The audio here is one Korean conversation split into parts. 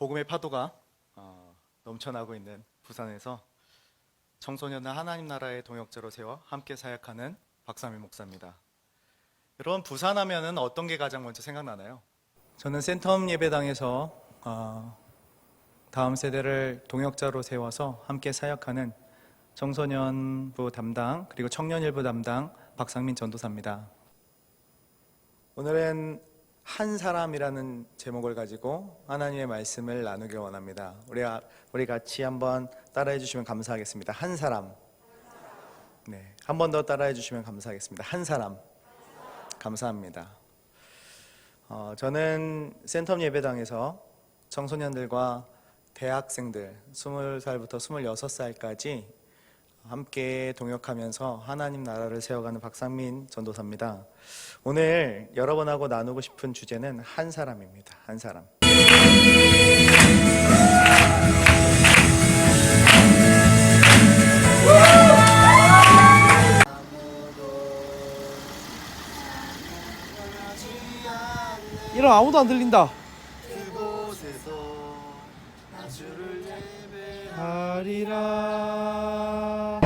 복음의 파도가 어, 넘쳐나고 있는 부산에서 청소년을 하나님 나라의 동역자로 세워 함께 사역하는 박삼일 목사입니다. 여러분 부산 하면은 어떤 게 가장 먼저 생각나나요? 저는 센텀 예배당에서 어, 다음 세대를 동역자로 세워서 함께 사역하는 청소년부 담당 그리고 청년일부 담당 박상민 전도사입니다. 오늘은 한 사람이라는 제목을 가지고 하나님의 말씀을 나누길 원합니다. 우리 우리 같이 한번 따라해 주시면 감사하겠습니다. 한 사람. 네, 한 번 더 따라해 주시면 감사하겠습니다. 한 사람. 감사합니다. 어, 저는 센텀 예배당에서 청소년들과 대학생들 20살부터 26살까지 함께 동역하면서 하나님 나라를 세워가는 박상민 전도사입니다. 오늘 여러분하고 나누고 싶은 주제는 한 사람입니다. 한 사람. 이런 아무도 안 들린다. 하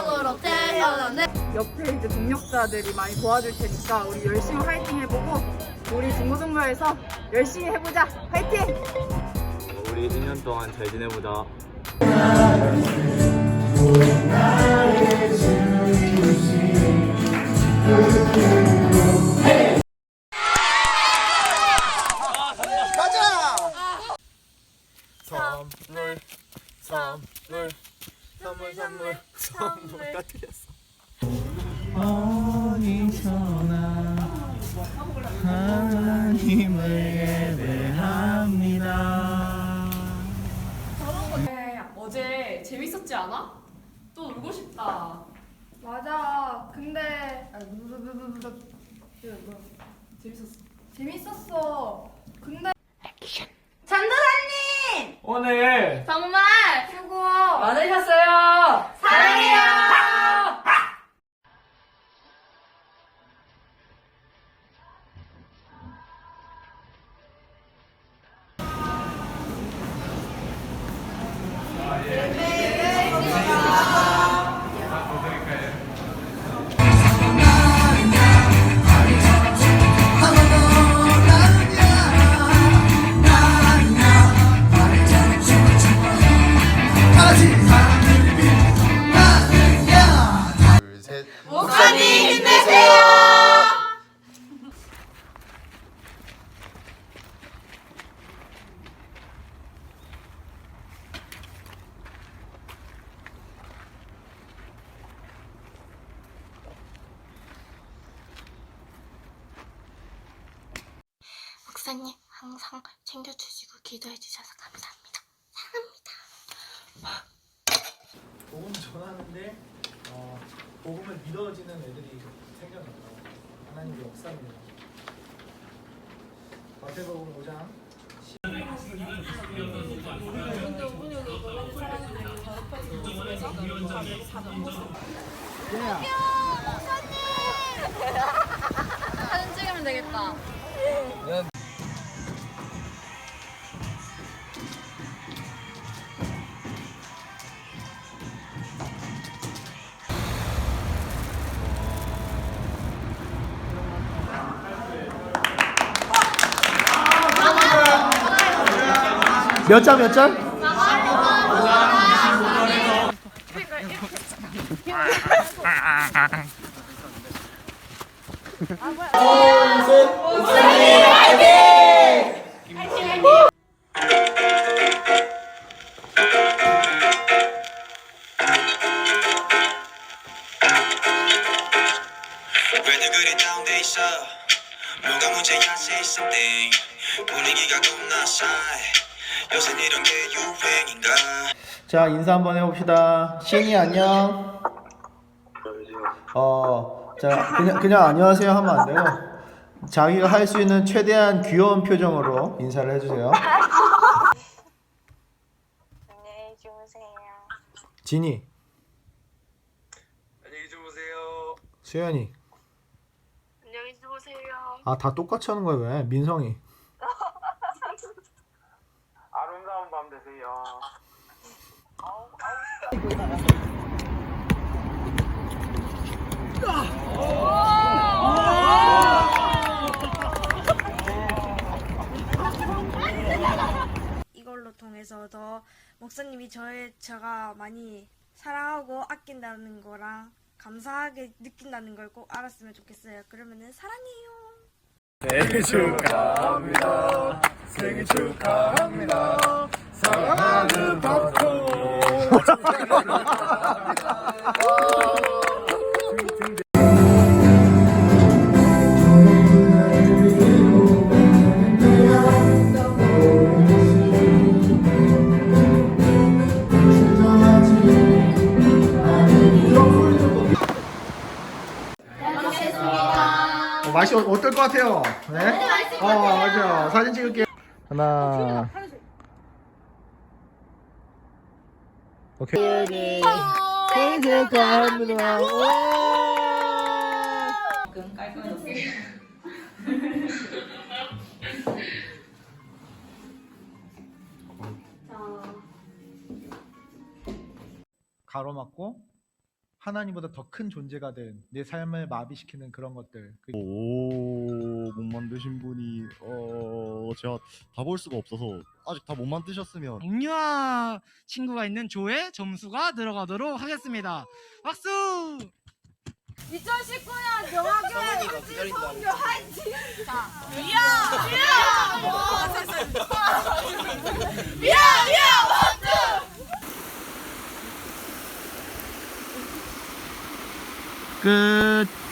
생명으로 태어나네. 옆에 이제 동력자들이 많이 도와줄 테니까 우리 열심히 화이팅 해보고 우리 중고등부에서 열심히 해보자. 화이팅! 우리 1년 동안 잘 지내보자. 선물 선물 선물 다 틀렸어. 어디서나 하나님을 예배합니다. 어제 재밌었지 않아? 또 울고 싶다. 맞아 근데 재밌었어. 재밌었어 근데 오늘 정말 수고 많으셨어요. 사랑 목사님 힘내세요 목사님 항상 챙겨주시고 기도해주셔서 감사합니다 사랑합니다 복음 전하는데 어, 복음을 믿어지는 애들이 생겨났다. 하나님의 역사입니다. 마태복음 5장. 사진 찍으면 되겠다 몇 장, 몇 장? 아뭐야 요새 이런 게 유행인가 자 인사 한번 해봅시다. 시은이 안녕. 어, 자 그냥 그냥 안녕하세요 하면 안 돼요. 자기가 할 수 있는 최대한 귀여운 표정으로 인사를 해주세요. 안녕히 주무세요. 진이, 안녕히 주무세요. 수연이. 안녕히 주무세요. 아 다 똑같이 하는 거야 왜? 민성이. 되세요. 이걸로 통해서 더 목사님이 저의 제가 많이 사랑하고 아낀다는 거랑 감사하게 느낀다는 걸 꼭 알았으면 좋겠어요. 그러면은 사랑해요. 생일 축하합니다. 생일 축하합니다. 사랑하는 박호. 어, 맛이 어- 어떨 것 같아요? 네? 어, 맞아. 사진 찍을게요. 하나. 오케이. 생일 축하합니다. 가로막고 하나님보다 더 큰 존재가 된 내 삶을 마비시키는 그런 것들. 그- 오, 못 만드신 분이 어 제가 다 볼 수가 없어서 아직 다 못 만드셨으면 앵유아 친구가 있는 조에 점수가 들어가도록 하겠습니다. 박수! 2019년 영화교회 한진성교 화이팅! 끝. 보 다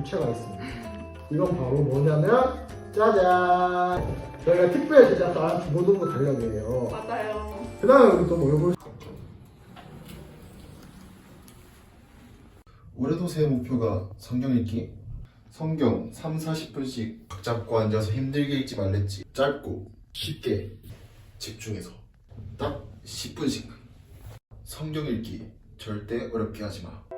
물체가 있습니다. 이건 바로 뭐냐면 짜잔! 저희가 특별 제작한 중고등부 달력이에요. 맞아요. 그 다음에 우리 또뭐 해볼 올해도 새해 목표가 성경 읽기. 성경 3, 40분씩 각 잡고 앉아서 힘들게 읽지 말랬지. 짧고 쉽게 집중해서 딱 10분씩만. 성경 읽기 절대 어렵게 하지 마.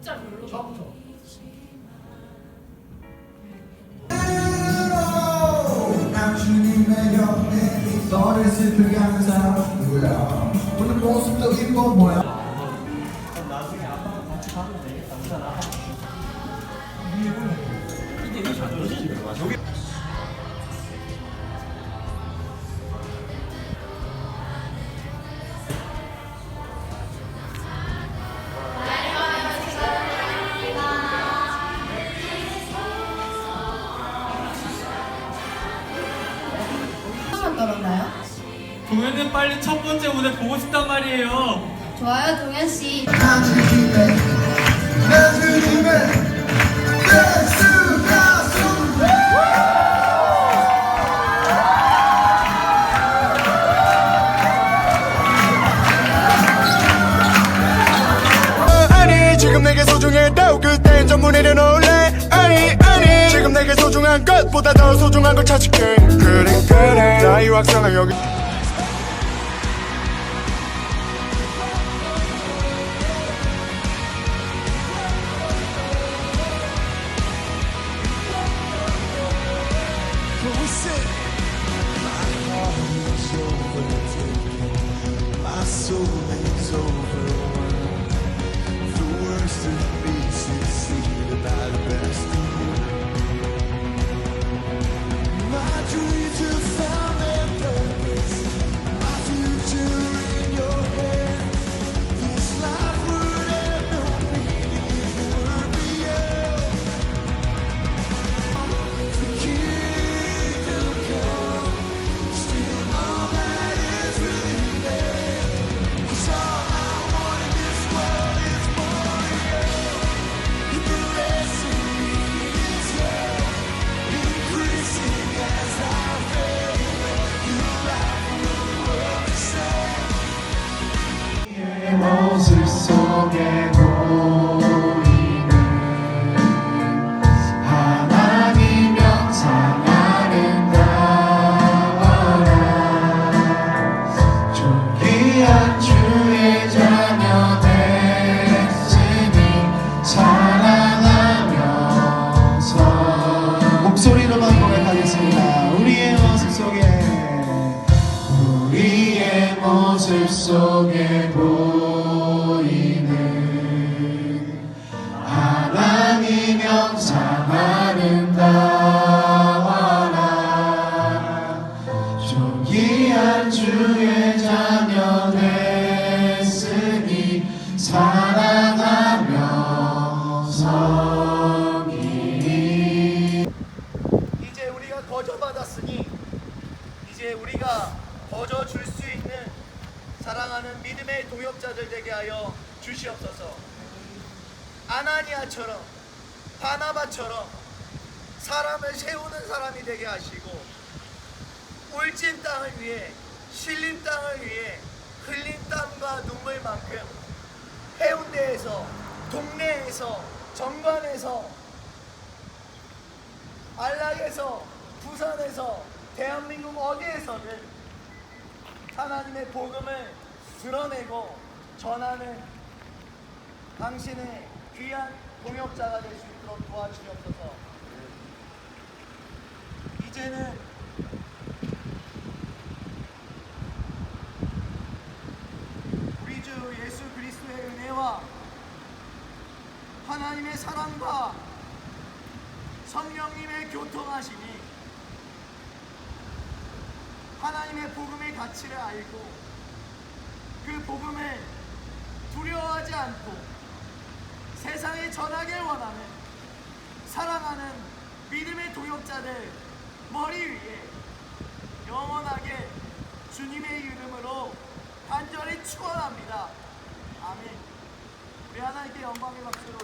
진짜 별로다. 주님의 옆에 너를 슬프게 하는 사람 누구야? 오늘 모습도 이뻐 뭐야 빨리 첫 번째 무대 보고 싶단 말이에요. 좋아요 동현 씨. 난 주님의 난 주님의 예수 가수 아니 지금 내게 소중해도 그땐 전부 내려놓을래. 아니 아니. 지금 내게 소중한 것보다 더 소중한 걸 찾을게. 그래 그래. 나의 확상은 여기 속에 보이는 하나님 영상하는 나와라. 존귀한 주의 자녀 됐으니 사랑하며 성이. 이제 우리가 거저 받았으니 이제 우리가 거저 줄 사랑하는 믿음의 동역자들 되게 하여 주시옵소서. 아나니아처럼 바나바처럼 사람을 세우는 사람이 되게 하시고 울진 땅을 위해 실린 땅을 위해 흘린 땀과 눈물만큼 해운대에서 동네에서 정관에서 안락에서 부산에서 대한민국 어디에서든 하나님의 복음을 드러내고 전하는 당신의 귀한 동역자가 될 수 있도록 도와주시옵소서. 이제는 우리 주 예수 그리스도의 은혜와 하나님의 사랑과 성령님의 교통하심이 하나님의 복음의 가치를 알고 그 복음을 두려워하지 않고 세상에 전하길 원하는 사랑하는 믿음의 동역자들 머리 위에 영원하게 주님의 이름으로 간절히 축원합니다. 아멘. 우리 하나님께 영광의 박수로